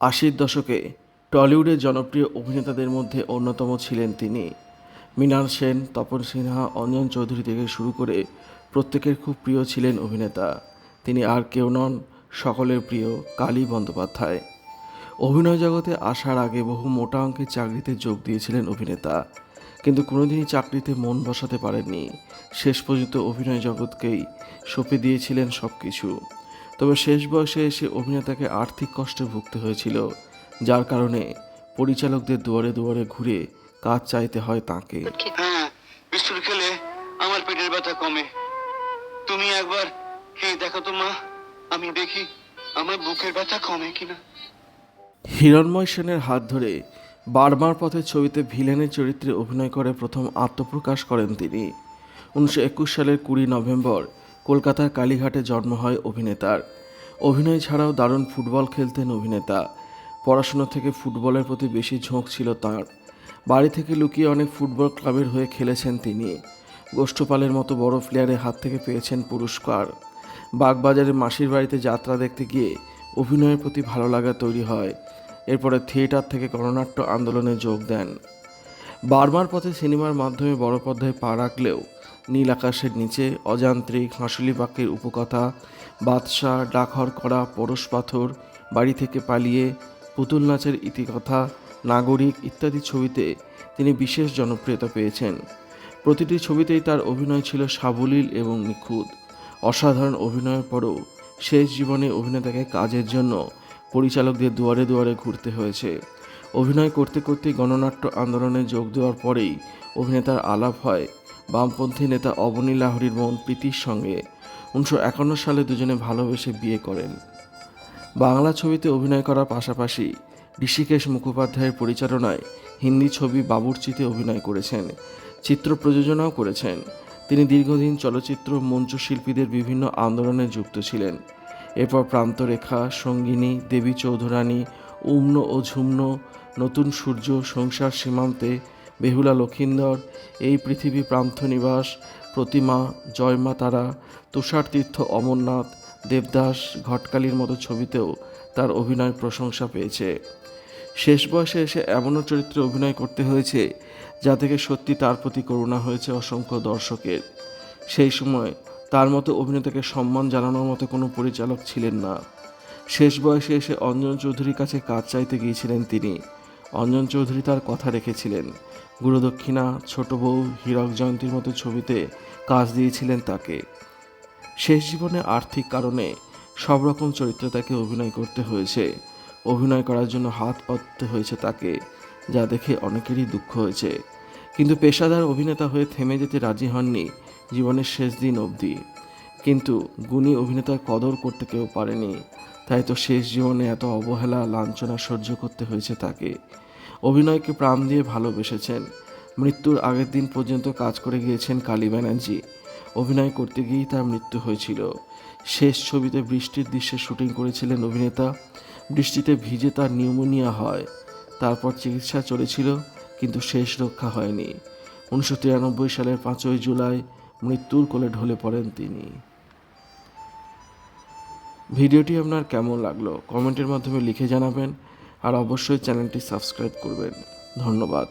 আশির দশকে টলিউডের জনপ্রিয় অভিনেতাদের মধ্যে অন্যতম ছিলেন তিনি। মৃণাল সেন, তপন সিনহা, অঞ্জন চৌধুরী থেকে শুরু করে প্রত্যেকের খুব প্রিয় ছিলেন অভিনেতা। তিনি আর কেউ নন, সকলের প্রিয় কালী বন্দ্যোপাধ্যায়। অভিনয় জগতে আসার আগে বহু মোটা অঙ্কের চাকরিতে যোগ দিয়েছিলেন অভিনেতা। কিন্তু কোনোদিনই চাকরিতে মন বসাতে পারেননি। শেষ পর্যন্ত অভিনয় জগৎকেই সঁপে দিয়েছিলেন সব কিছু তবে শেষ বয়সে এসে অভিনেতাকে আর্থিক কষ্টে ভুগতে হয়েছিল যার কারণে পরিচালকদের দুয়ারে দুয়ারে ঘুরে কাজ চাইতে হয় তাকে। হ্যাঁ বিস্কুট খেলে আমার পেটের ব্যথা কমে। তুমি একবার হে দেখো তো মা আমি দেখি আমার বুকের ব্যথা কমে কিনা। হিরণময় সেনের হাত ধরে বারবার পথে ছবিতে ভিলেনের চরিত্রে অভিনয় করে প্রথম আত্মপ্রকাশ করেন তিনি। উনিশশো একুশ সালের কুড়ি নভেম্বর কলকাতার কালীঘাটে জন্ম হয় অভিনেতার। অভিনয় ছাড়াও দারুণ ফুটবল খেলতেন অভিনেতা। পড়াশোনা থেকে ফুটবলের প্রতি বেশি ঝোঁক ছিল তার। বাড়ি থেকে লুকিয়ে অনেক ফুটবল ক্লাবের হয়ে খেলেছেন তিনি। গোষ্ঠপালের মতো বড় প্লেয়ারের হাত থেকে পেয়েছেন পুরস্কার। বাগবাজারে মাসির বাড়িতে যাত্রা দেখতে গিয়ে অভিনয়ের প্রতি ভালো লাগা তৈরি হয়। এরপরে থিয়েটার থেকে গণনাট্য আন্দোলনে যোগ দেন। বারবার পথে সিনেমার মাধ্যমে বড় পর্দায় পা রাখলেও নীল আকাশের নিচে অযান্ত্রিক হাঁসুলি বাক্যের উপকথা, বাদশাহ ডাকহর করা পরশ পাথর, বাড়ি থেকে পালিয়ে পুতুল নাচের ইতিকথা, নাগরিক ইত্যাদি ছবিতে তিনি বিশেষ জনপ্রিয়তা পেয়েছেন। প্রতিটি ছবিতেই তার অভিনয় ছিল সাবলীল এবং নিখুঁত। অসাধারণ অভিনয়ের পরও শেষ জীবনে অভিনেতাকে কাজের জন্য পরিচালকদের দুয়ারে দুয়ারে ঘুরতে হয়েছে। অভিনয় করতে করতে গণনাট্য আন্দোলনে যোগ দেওয়ার পরেই অভিনেতার আলাপ হয় বামপন্থী নেতা অবনী লাহরির বোন প্রীতির সঙ্গে। উনিশশো একান্ন সালে দুজনে ভালোবেসে বিয়ে করেন। বাংলা ছবিতে অভিনয় করার পাশাপাশি ঋষিকেশ মুখোপাধ্যায়ের পরিচালনায় হিন্দি ছবি বাবুর্চিতে অভিনয় করেছেন, চিত্র প্রযোজনাও করেছেন। তিনি দীর্ঘদিন চলচ্চিত্র মঞ্চ শিল্পীদের বিভিন্ন আন্দোলনে যুক্ত ছিলেন। এরপর প্রান্তরেখা, সঙ্গিনী, দেবী চৌধুরানী উম্ন ও ঝুম্ন, নতুন সূর্য, সংসার সীমান্তে, বেহুলা লক্ষিন্দর, এই পৃথিবী প্রান্তনিবাস প্রতিমা, জয়মা তারা, তুষার তীর্থ অমরনাথ, দেবদাস, ঘটকালির মতো ছবিতেও তার অভিনয় প্রশংসা পেয়েছে। শেষ বয়সে এসে এমনও চরিত্রে অভিনয় করতে হয়েছে, যা থেকে সত্যি তার প্রতি করুণা হয়েছে অসংখ্য দর্শকের। সেই সময় তার মতো অভিনেতাকে সম্মান জানানোর মতো কোনো পরিচালক ছিলেন না। শেষ বয়সে এসে অঞ্জন চৌধুরীর কাছে কাজ চাইতে গিয়েছিলেন তিনি। অঞ্জন চৌধুরী তার কথা রেখেছিলেন। গুরুদক্ষিণা, ছোট বউ, হীরক জয়ন্তীর মতো ছবিতে কাজ দিয়েছিলেন তাকে। শেষ জীবনে আর্থিক কারণে সব রকম চরিত্রে তাকে অভিনয় করতে হয়েছে। অভিনয় করার জন্য হাত পাততে হয়েছে তাকে, যা দেখে অনেকেরই দুঃখ হয়েছে। কিন্তু পেশাদার অভিনেতা হয়ে থেমে যেতে রাজি হননি জীবনের শেষ দিন অবধি। কিন্তু গুণী অভিনেতার কদর করতে কেউ পারেনি। তাই তো শেষ জীবনে এত অবহেলা, লাঞ্ছনা সহ্য করতে হয়েছে তাকে। অভিনয়কে প্রাণ দিয়ে ভালোবেসেছেন। মৃত্যুর আগের দিন পর্যন্ত কাজ করে গিয়েছেন কালী ব্যানার্জি। অভিনয় করতে গিয়েই তার মৃত্যু হয়েছিল। শেষ ছবিতে বৃষ্টির দৃশ্যে শুটিং করেছিলেন অভিনেতা। বৃষ্টিতে ভিজে তার নিউমোনিয়া হয়। তারপর চিকিৎসা চলেছিল, কিন্তু শেষ রক্ষা হয়নি। উনিশশো তিরানব্বই সালের পাঁচই জুলাই মৃত্যুর কোলে ঢলে পড়েন তিনি। ভিডিওটি আপনার কেমন লাগল কমেন্টের মাধ্যমে লিখে জানাবেন আর অবশ্যই চ্যানেলটি সাবস্ক্রাইব করবেন। ধন্যবাদ।